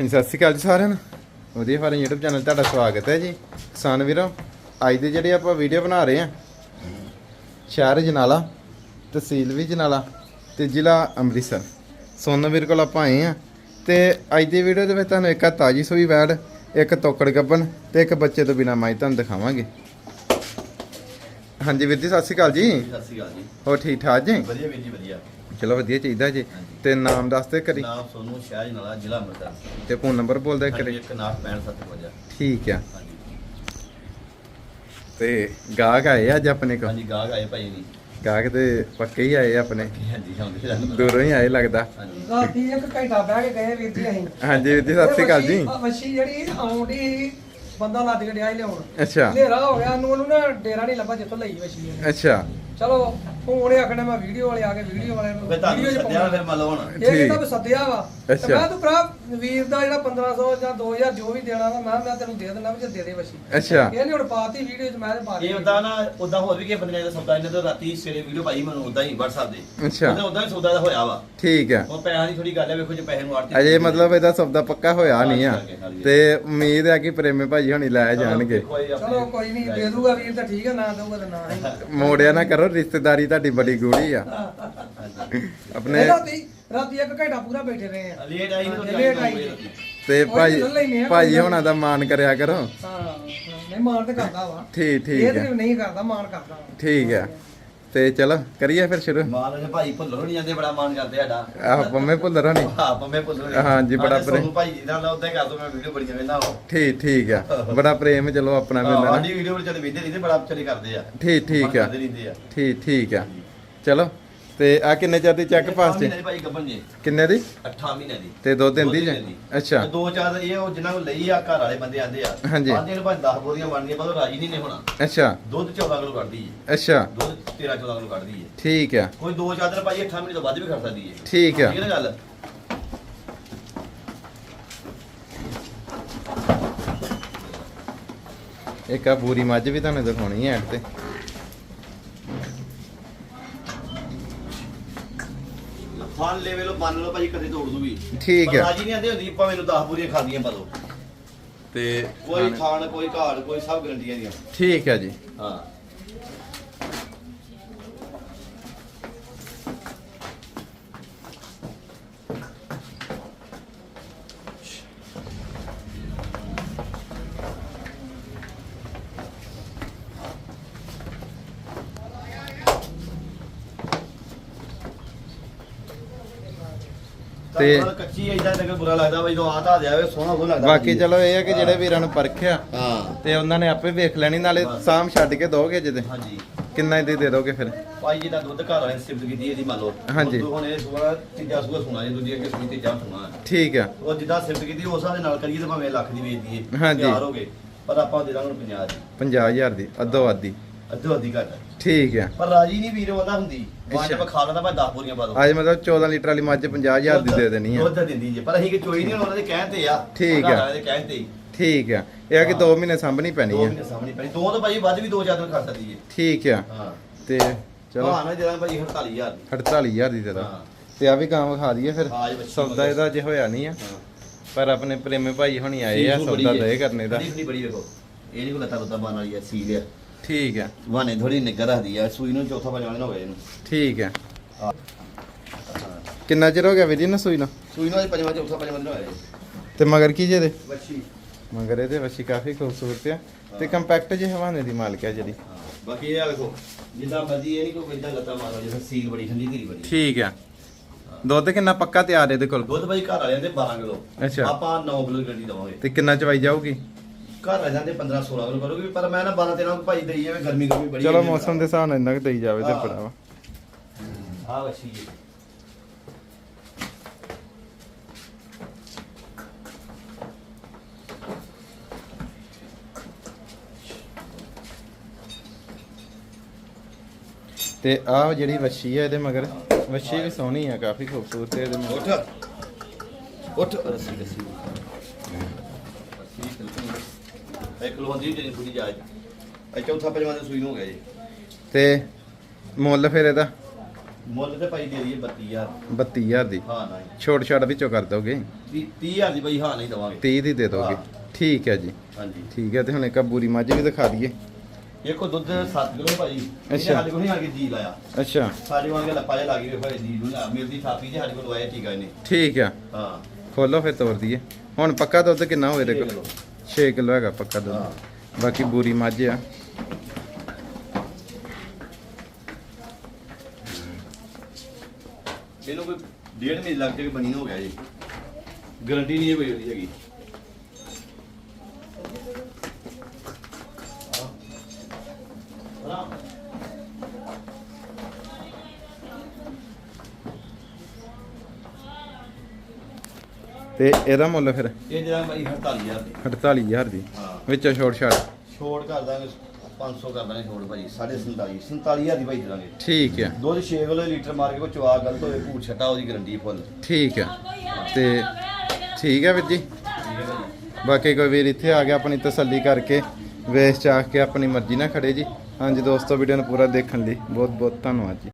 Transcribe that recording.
ਹਾਂਜੀ ਸਤਿ ਸ਼੍ਰੀ ਅਕਾਲ ਜੀ ਸਾਰਿਆਂ ਨੂੰ। ਵਧੀਆ ਫਾਰਮ YouTube ਚੈਨਲ ਤੁਹਾਡਾ ਸਵਾਗਤ ਹੈ ਜੀ। ਕਿਸਾਨ ਵੀਰੋ ਅੱਜ ਦੇ ਜਿਹੜੇ ਆਪਾਂ ਵੀਡੀਓ ਬਣਾ ਰਹੇ ਆ ਸ਼ਹਿਰ ਜਨਾਲਾ ਤਹਿਸੀਲ ਵੀ ਜਨਾਲਾ ਤੇ ਜ਼ਿਲ੍ਹਾ ਅੰਮ੍ਰਿਤਸਰ। ਸੋਨ ਵੀਰ ਕੋਲ ਆਪਾਂ ਆਏ ਆ ਤੇ ਅੱਜ ਦੀ ਵੀਡੀਓ ਦੇ ਵਿੱਚ ਤੁਹਾਨੂੰ ਇੱਕ ਆ ਤਾਜੀ ਸੂਈ ਵੈੜ ਇੱਕ ਤੋਕੜ ਗੱਬਨ ਤੇ ਇੱਕ ਬੱਚੇ ਤੋਂ ਬਿਨਾ ਮਾਈ ਤੁਹਾਨੂੰ ਦਿਖਾਵਾਂਗੇ। ਹਾਂਜੀ ਵੀਰ ਜੀ ਸਤਿ ਸ਼੍ਰੀ ਅਕਾਲ ਜੀ। ਸਤਿ ਸ਼੍ਰੀ ਅਕਾਲ ਜੀ। ਹੋਰ ਠੀਕ ਠਾਕ ਜੀ? ਵਧੀਆ ਵੀਰ ਜੀ ਵਧੀਆ। ਚਲੋ ਵਧੀਆ ਚਾਹੀਦਾ ਜੀ। ਤੇ ਨਾਮ ਦੱਸ ਦੇ ਕਰੀ ਨਾਮ ਸੋਨੂ ਸ਼ਾਹਜ ਨਾਲਾ ਜ਼ਿਲ੍ਹਾ ਅੰਮ੍ਰਿਤਸਰ। ਤੇ ਫੋਨ ਨੰਬਰ ਬੋਲ ਦੇ ਕਰੀ ਇੱਕ ਨਾਮ 6557 ਠੀਕ ਆ। ਹਾਂਜੀ। ਤੇ ਗਾਹਕ ਆਏ ਅੱਜ ਆਪਣੇ ਕੋਲ? ਹਾਂਜੀ ਗਾਹਕ ਆਏ ਭਾਈ ਜੀ। ਗਾਹਕ ਤੇ ਪੱਕੇ ਹੀ ਆਏ ਆਪਣੇ। ਦੂਰੋਂ ਹੀ ਆਏ ਲੱਗਦਾ। ਹਾਂਜੀ। ਰਾਤੀ ਇੱਕ ਘੰਟਾ ਬਹਿ ਕੇ ਗਏ ਵੀਰ ਜੀ ਅਸੀਂ। ਹਾਂਜੀ ਵੀਰ ਜੀ ਸਤਿ ਸ਼੍ਰੀ ਅਕਾਲ ਜੀ। ਮੱਛੀ ਜਿਹੜੀ ਆਉਂਦੀ ਬੰਦਾ ਲੱਦ ਕੇ ਡਿਆ ਲਿਆਉਣ। ਅੱਛਾ। ਹਨੇਰਾ ਹੋ ਗਿਆ ਨੂੰ ਉਹਨੂੰ ਨਾ ਡੇਰਾ ਨਹੀਂ ਲੱਭਾ ਜਿੱਥੋਂ ਲਈ ਮੱਛੀ। ਅੱਛਾ। ਚਲੋ ਹੁਣ ਉਹਨੇ ਆਖਣਾ ਮੈਂ ਵੀਡੀਓ ਵਾਲੇ ਆ ਕੇ ਵੀਡੀਓ ਵਾਲੇ ਨੂੰ ਫਿਰ ਤੁਹਾਨੂੰ ਵੀਡੀਓ ਚ ਸੱਦਿਆ ਪਾਉਣਾ ਫਿਰ ਮੰਨ ਲਓ ਹੁਣ ਇਹ ਕਹਿੰਦਾ। ਵੀ ਸੱਦਿਆ ਵਾ ਤੇ ਅੱਛਾ। ਮੈਂ ਤੂੰ ਭਰਾ ਵੀਰ ਦਾ ਜਿਹੜਾ 1500 ਜਾਂ 2000 ਜੋ ਵੀ ਦੇਣਾ ਵਾ ਮੈਂ ਮੈਂ ਤੈਨੂੰ ਦੇ ਦਿੰਦਾ ਵੀ ਜੇ ਦੇ ਦੇ ਮੱਛੀ ਅੱਛਾ। ਇਹ ਨਹੀਂ ਹੁਣ ਪਾਤੀ ਵੀਡੀਓ ਚ ਮੈਂ ਤੇ ਪਾ ਇਹ ਉਦਾਂ ਨਾ ਉਦਾਂ ਹੋਰ ਵੀ ਕਿਸੇ ਬੰਦੇ ਨੇ ਸੌਦਾ ਇਹਨੇ ਤਾਂ ਰਾਤੀ ਸਵੇਰੇ ਵੀਡੀਓ ਪਾਈ ਮੈਨੂੰ ਉਦਾਂ ਹੀ WhatsApp ਦੇ ਅੱਛਾ। ਉਦਾਂ ਉਦਾਂ ਹੀ ਸੌਦਾ ਦਾ ਹੋਇਆ ਵਾ। ਠੀਕ ਆ। ਉਹ ਪੈਸਿਆਂ ਦੀ ਥੋੜੀ ਗੱਲ ਹੈ ਵੇਖੋ ਜੇ ਪੈਸੇ ਨੂੰ ਆੜਤੀ ਅਜੇ ਮਤਲਬ ਇਹਦਾ ਸੌਦਾ ਪੱਕਾ ਹੋਇਆ ਨਹੀਂ ਆ। ਤੇ ਉਮੀਦ ਹੈ ਕਿ ਪ੍ਰੇਮੇ ਭਾਜੀ ਹੁਣੀ ਲੈ ਜਾਣਗੇ। ਚਲੋ ਕੋਈ ਨਹੀਂ ਦੇ ਦੂਗਾ ਵੀਰ ਤਾਂ ਠੀਕ ਹੈ ਨਾ ਦਊਗਾ ਤਾਂ ਨਾ ਹੀ। ਮੋੜਿਆ ਨਾ ਕਰੋ ਰਿਸ਼ਤੇਦਾਰੀ ਤੁਹਾਡੀ ਬੜੀ ਗੂੜੀ ਆ। ਆਪਣੇ ਰਾਤੀ ਇੱਕ ਘੰਟਾ ਪੂਰਾ ਬੈਠੇ ਰਹੇ ਆ। ਲੇਟ ਆਈ ਨਾ ਲੇਟ ਆਈ ਤੇ ਉਹੀ ਭਾਜੀ ਲੈ ਲੈਨੇ ਆ, ਭਾਜੀ ਕੋਈ ਹੁਣਾਂ ਦਾ ਮਾਨ ਕਰਿਆ ਕਰੋ। ਹਾਂ ਨਹੀਂ ਮਾਨ ਤੇ ਕਰਦਾ ਵਾ। ਠੀਕ ਠੀਕ ਇਹ ਆ ਤੇ ਨਹੀਂ ਕਰਦਾ ਮਾਨ ਕਰਦਾ ਵਾ। ਠੀਕ ਆ ਤੇ ਚਲੋ ਕਰੀਏ ਫਿਰ ਸ਼ੁਰੂ। ਮਾਨ ਨੇ ਭਾਈ ਭੁੱਲਰ ਨਹੀਂ ਜਾਂਦੇ ਬੜਾ ਮਾਨ ਕਰਦੇ ਸਾਡਾ। ਆਹ ਪੰਮੇ ਭੁੱਲਰ ਹੋਣੀ। ਹਾਂ ਪੰਮੇ ਭੁੱਲਰ ਹਾਂਜੀ, ਬੜਾ ਸਾਡੇ ਪ੍ਰੇਮ। ਸੋਨੂੰ ਭਾਈ ਜੀ ਨਾਲ ਉਦਾਂ ਹੀ ਕਰ ਦੋ ਮੈਂ ਵੀਡੀਓ ਬੜੀਆਂ ਵੇਖਦਾ ਉਹ। ਠੀਕ ਠੀਕ ਆ ਬੜਾ ਪ੍ਰੇਮ ਚਲੋ ਆਪਣਾ ਮਿਲਦਾ ਨਾ ਸਾਡੀ ਵੀਡੀਓ ਵਿੱਚ ਚੱਲ ਵੇਖਦੇ ਰਹਿੰਦੇ ਬੜਾ ਚਲੇ ਕਰਦੇ ਆ। ਠੀਕ ਠੀਕ ਆ ਕਰਦੇ ਰਹਿੰਦੇ ਆ। ਠੀਕ ਠੀਕ ਆ ਚਲੋ। ਤੇ ਆ ਕਿੰਨੇ ਚਿਰ ਦੀ ਚੈੱਕ ਪਾਸ ਭਾਈ ਗੱਬਨ ਜੀ? ਕਿੰਨੇ ਦੀ? 8 ਮਹੀਨੇ ਦੀ। ਤੇ ਦੋ ਦਿਨ ਦੀ ਜੇ। ਅੱਛਾ। ਤੇ ਦੋ ਚਾਰ ਇਹ ਉਹ ਜਿਨ੍ਹਾਂ ਨੂੰ ਲਈ ਆ ਘਰ ਵਾਲੇ ਬੰਦੇ ਆਂਦੇ ਆ। ਹਾਂਜੀ। ਆਂਦੇ ਨੇ ਭਾਈ 10 ਬੋਰੀਆਂ ਬਣਨੀਆਂ ਪਰ ਰਾਜੀ ਨਹੀਂ ਨੇ ਹੋਣਾ। ਅੱਛਾ। ਦੁੱਧ 14 ਕਿਲੋ ਕੱਢਦੀ ਹੈ ਅੱਛਾ। ਦੁੱਧ 13 14 ਕਿਲੋ ਕੱਢਦੀ ਹੈ ਠੀਕ ਆ। ਕੋਈ ਦੋ ਚਾਰ ਦਿਨ ਭਾਈ 8 ਮਹੀਨੇ ਤੋਂ ਵੱਧ ਵੀ ਖੜ ਸਕਦੀ ਹੈ ਠੀਕ ਆ। ਠੀਕ ਹੈ ਗੱਲ? ਇੱਕ ਆ ਬੂਰੀ ਮੱਝ ਵੀ ਤੁਹਾਨੂੰ ਦਿਖਾਉਣੀ ਹੈ ਐਡ ਤੇ। ਫਾਨ ਲੈਵਲ ਲੋ ਮੰਨ ਲਓ ਭਾਈ ਕਦੇ ਤੋੜ ਦੂਗੀ। ਠੀਕ ਆ ਰਾਜੀ ਨਹੀਂ ਆਂਦੇ ਹੁੰਦੀ ਭਾਵੇਂ ਨੂੰ 10 ਬੋਰੀਆਂ ਖਾਦੀਆਂ ਪਾ ਦੋ ਤੇ ਕੋਈ ਖਾਣ ਕੋਈ ਘਾੜ ਕੋਈ ਸਭ ਗਰੰਟੀਆਂ ਦੀਆਂ। ਠੀਕ ਆ ਜੀ। ਹਾਂ। ਤੇ- ਕੱਚੀ ਐਦਾਂ ਤੱਕ ਬੁਰਾ ਲੱਗਦਾ ਬਈ ਜਦੋਂ ਆਹ ਤਾਂ ਜਾਵੇ ਸੋਹਣਾ ਉਹ ਲੱਗਦਾ। ਬਾਕੀ ਚਲੋ ਇਹ ਆ ਕਿ ਜਿਹੜੇ ਵੀਰਾਂ ਨੂੰ ਪਰਖਿਆ ਹਾਂ। ਤੇ ਉਹਨਾਂ ਨੇ ਆਪੇ ਵੇਖ ਲੈਣੀ ਨਾਲੇ। ਸਾਮ ਛੱਡ ਕੇ ਦੋਗੇ ਜਦੇ ਹਾਂਜੀ। ਕਿੰਨਾ ਦੀ ਦੇ ਦੋਗੇ ਫਿਰ? ਭਾਈ ਜੀ ਦਾ ਦੁੱਧ ਘਰ ਵਾਲੇ ਸਿਫਤ ਕੀਤੀ ਇਹਦੀ ਮੰਨ ਲਓ। ਹਾਂਜੀ। ਦੁੱਧ ਹੁਣ ਇਹ ਸੁਆ ਤੀਜਾ ਸੁਆ ਸੁਣਾ ਜੀ ਦੂਜੀ ਅੱਗੇ ਸੁਣੀ ਤੀਜਾ ਸੁਣਾ। ਠੀਕ ਆ। ਉਹ ਜਿੱਦਾਂ ਸਿਫਤ ਕੀਤੀ ਉਸ ਦੇ ਨਾਲ ਕਰੀਏ ਤਾਂ ਭਾਵੇਂ ਲੱਖ ਦੀ ਵੇਚ ਦਈਏ ਹਾਂਜੀ। ਹੋ ਗਏ। ਪਰ ਆਪਾਂ ਦੇ ਦਾਂਗੇ 50 ਦੀ। 50000 ਦੀ ਅੱਧੋ ਅੱਧੀ। ਅੱਧੋ ਅੱਧੀ ਘੱਟ। ਠੀਕ ਆ। ਪਰ ਰਾਜੀ ਨਹੀਂ ਵੀਰ ਉਹਦਾ ਹੁੰਦੀ। ਵਾਂਜ ਅੱਛਾ। ਆਪਾਂ ਖਾ ਲੈਂਦਾ ਭਾਵੇਂ 10 ਬੋਰੀਆਂ ਪਾ ਦੋ ਅੱਜ ਮਤਲਬ 14 ਲੀਟਰ ਵਾਲੀ ਮੱਝ 50000 ਦੀ ਦੇ ਦੇਣੀ ਆ। ਦੁੱਧ ਦਿੰਦੀ ਜੇ। ਪਰ ਅਸੀਂ ਕਿ ਚੋਈ ਨਹੀਂ ਉਹਨਾਂ ਦੇ ਕਹਿਣ ਤੇ ਆ। ਠੀਕ ਘਰ ਆ। ਵਾਲੇ ਦੇ ਕਹਿਣ ਤੇ ਹੀ। ਠੀਕ ਆ। ਇਹ ਆ ਕਿ 2 ਮਹੀਨੇ ਸਾਂਭਣੀ ਪੈਣੀ ਦੋ ਆ ਮਹੀਨੇ ਸਾਹਮਣੇ ਪੈਣੀ। ਦੋ ਤਾਂ ਭਾਈ ਵੱਧ ਵੀ ਦੋ ਚਾਰ ਦਿਨ ਖਾ ਸਕਦੀ ਹੈ ਠੀਕ ਆ। ਹਾਂ। ਤੇ ਚਲੋ। ਹਾਂ ਨਾ ਜਿਹੜਾ ਭਾਈ 48000 ਦੀ। 48000 ਦੀ ਦੇ ਦੋ। ਹਾਂ। ਤੇ ਆ ਵੀ ਗਾਂ ਵਿਖਾ ਦਈਏ ਫਿਰ। ਸੌਦਾ। ਇਹਦਾ ਜੇ ਹੋਇਆ ਨਹੀਂ ਆ। ਪਰ ਆਪਣੇ ਪ੍ਰੇਮੇ ਭਾਈ ਹੁਣੀ ਆਏ ਆ ਸੀਲ ਸੂਲ ਸੌਦਾ ਬੜੀ ਦੇ ਹੈ। ਕਰਨੇ ਦਾ। ਬੜੀ ਬੜੀ ਵੇਖੋ। ਇਹ ਨਹੀਂ ਕੋਈ ਲੱਤਾਂ ਲੁੱਤਾਂ ਮਾਰਨ ਵਾਲੀ ਆ ਸੀਲ ਆ। ਠੀਕ ਆ ਵਾਨੇ ਥੋੜੀ ਨਿੱਗਰ ਰੱਖਦੀ ਆ ਸੂਈ ਨੂੰ ਚੌਥਾ ਪੰਜਵਾਂ ਦਿਨ ਹੋ ਗਿਆ ਇਹਨੂੰ। ਠੀਕ ਹਾਂ। ਕਿੰਨਾ ਚਿਰ ਹੋ ਗਿਆ ਵੀਰ ਜੀ ਨਾ ਸੂਈ ਨੂੰ? ਸੂਈ ਨੂੰ ਅੱਜ ਪੰਜਵਾਂ ਚੌਥਾ ਪੰਜਵਾਂ ਦਿਨ ਹੋਇਆ ਇਹ ਤੇ ਮਗਰ ਕੀ ਜੇ ਦੇ ਬੱਚੀ ਮਗਰ ਇਹਦੇ ਵੱਛੀ ਕਾਫੀ ਖੂਬਸੂਰਤ ਆ। ਤੇ ਕੰਪੈਕਟ ਜਿਹੇ ਹਵਾਨੇ ਦੀ ਮਾਲਕ ਆ ਜਿਹੜੀ। ਹਾਂ ਬਾਕੀ ਇਹ ਆ ਵੇਖੋ ਜਿੱਦਾਂ ਮਰਜ਼ੀ ਇਹ ਨਹੀਂ ਕੋਈ ਇਦਾਂ ਲੱਤਾਂ ਵਾਲੀ ਜਿਵੇਂ ਸੀਲ ਬੜੀ ਠੰਡੀ ਧੀਰੀ ਬੜੀ। ਠੀਕ ਆ। ਦੁੱਧ ਕਿੰਨਾ ਪੱਕਾ ਤਿਆਰ ਇਹਦੇ ਕੋਲ? ਦੁੱਧ ਭਾਈ ਘਰ ਵਾਲਿਆਂ ਦੇ 12 ਕਿਲੋ। ਅੱਛਾ। ਆਪਾਂ 9 ਕਿਲੋ ਗੱਡੀ ਦਵਾਂਗੇ। ਤੇ ਕਿੰਨਾ ਚਵਾਈ ਜਾਊਗੀ? ਘਰ ਵਾਲਿਆਂ ਦੇ 15 16 ਕਿਲੋ ਕਰੋਗੇ ਪਰ ਮੈਂ ਨਾ 12 13 ਭਾਈ ਦਈ ਜਾਵੇ ਗਰਮੀ ਗਰਮੀ ਬੜੀ ਚਲੋ ਮੌਸਮ ਦੇ ਹਿਸਾਬ ਨਾਲ ਇੰਨਾ ਕੁ ਦੇਈ ਜਾਵੇ ਤੇ ਹਾਂ। ਬੜਾ ਵਾ ਆ ਵੱਛੀ ਜੀ ਤੇ ਆਹ ਜਿਹੜੀ ਵੱਛੀ ਆ ਇਹਦੇ ਮਗਰ ਵੱਛੀ ਵੀ ਸੋਹਣੀ ਆ ਕਾਫੀ ਖੂਬਸੂਰਤ ਹੈ ਇਹਦੇ ਮਗਰ। ਉੱਠ। ਉੱਠ। ਰੱਸੀ ਰੱਸੀ ਇੱਕ ਕਿਲੋ ਹੁੰਦੀ ਜਿਹੜੀ ਪੂਰੀ ਜਾਇਜ਼। ਇਹ ਚੌਥਾ ਪੰਜਵਾਂ ਦੇ ਸੂਈ ਨੂੰ ਹੋ ਗਿਆ ਜੀ। ਤੇ ਮੁੱਲ ਫਿਰ ਇਹਦਾ? ਮੁੱਲ ਤੇ ਭਾਈ ਦੇ ਦਈਏ 32000 32000 ਦੀ। ਹਾਂ ਨਹੀਂ ਛੋਟ ਛਾਟ ਵਿੱਚੋਂ ਕਰ ਦੋਗੇ? 30000 ਦੀ ਭਾਈ ਹਾਂ ਨਹੀਂ ਦਵਾਂਗੇ। 30 ਦੀ ਦੇ ਦੋਗੇ। ਹਾਂ। ਠੀਕ ਹੈ ਜੀ। ਹਾਂਜੀ। ਠੀਕ ਹੈ ਤੇ ਹੁਣ ਇੱਕ ਆਹ ਬੂਰੀ ਮੱਝ ਵੀ ਦਿਖਾ ਦਈਏ। ਇੱਕੋ ਦੁੱਧ 7 ਕਿਲੋ ਭਾਈ। ਇਹਨੇ ਅੱਛਾ। ਸਾਡੇ ਕੋਲ ਨਹੀਂ ਆ ਕੇ ਜੀ ਲਾਇਆ। ਅੱਛਾ। ਸਾਡੇ ਵਾਂਗੇ ਲੱਪਾ ਜਿਹਾ ਲੱਗੀ ਹੋਇਆ ਜੀ ਨੂੰ। ਨਾ ਮਿਲਦੀ ਥਾਪੀ ਜੇ ਸਾਡੇ ਕੋਲ ਆਇਆ ਠੀਕ ਆ ਇਹਨੇ। ਠੀਕ ਆ। ਹਾਂ। ਖੋਲੋ ਫਿਰ ਤੋਰ ਦਈਏ। ਹੁਣ ਪੱਕਾ ਦੁੱਧ ਕਿੰਨਾ ਹੋਵੇ ਕਿਲੋ। 6 ਕਿਲੋ ਹੈਗਾ ਪੱਕਾ ਦੁੱਧ। ਬਾਕੀ ਬੂਰੀ ਮੱਝ ਆ। ਇਹਨੂੰ ਕੋਈ ਡੇਢ ਮਹੀਨੇ ਲੱਗ ਕੇ ਬਣੀ ਹੋ ਗਿਆ ਜੀ। ਗਾਰੰਟੀ ਨਹੀਂ ਹੈ ਕੋਈ ਉਹਦੀ ਹੈਗੀ। ਹਾਂ ਤੇ ਇਹਦਾ ਮੁੱਲ ਫਿਰ? ਇਹ ਜਿਹੜਾ ਭਾਈ 48000 ਦੀ। 48000 ਦੀ। ਹਾਂ। ਵਿੱਚੋਂ ਛੋਟ ਛਾਟ? ਛੋੜ ਕਰ ਦਾਂਗੇ 500 ਕਰ ਦਾਂਗੇ ਛੋੜ ਭਾਈ 47 47000 ਦੀ ਭਾਈ ਦੇ ਦਾਂਗੇ। ਠੀਕ ਆ ਦੁੱਧ 6 ਕਿਲੋ ਲੀਟਰ ਮਾਰ ਕੇ ਕੋਈ ਚਵਾ ਗਲਤ ਹੋਵੇ ਭੂਤ ਛੱਟਾ ਉਹਦੀ ਗਾਰੰਟੀ ਫੁੱਲ ਠੀਕ ਆ ਤੇ ਠੀਕ ਆ ਵੀਰ ਜੀ। ਬਾਕੀ ਕੋਈ ਵੀਰ ਇੱਥੇ ਆ ਗਿਆ ਆਪਣੀ ਤਸੱਲੀ ਕਰਕੇ ਵੇਚ ਚਾਖ ਕੇ ਆਪਣੀ ਮਰਜ਼ੀ ਨਾਲ ਖੜੇ ਜੀ। ਹਾਂਜੀ ਦੋਸਤੋ ਵੀਡੀਓ ਨੂੰ ਪੂਰਾ ਦੇਖਣ ਲਈ ਬਹੁਤ ਬਹੁਤ ਧੰਨਵਾਦ ਜੀ।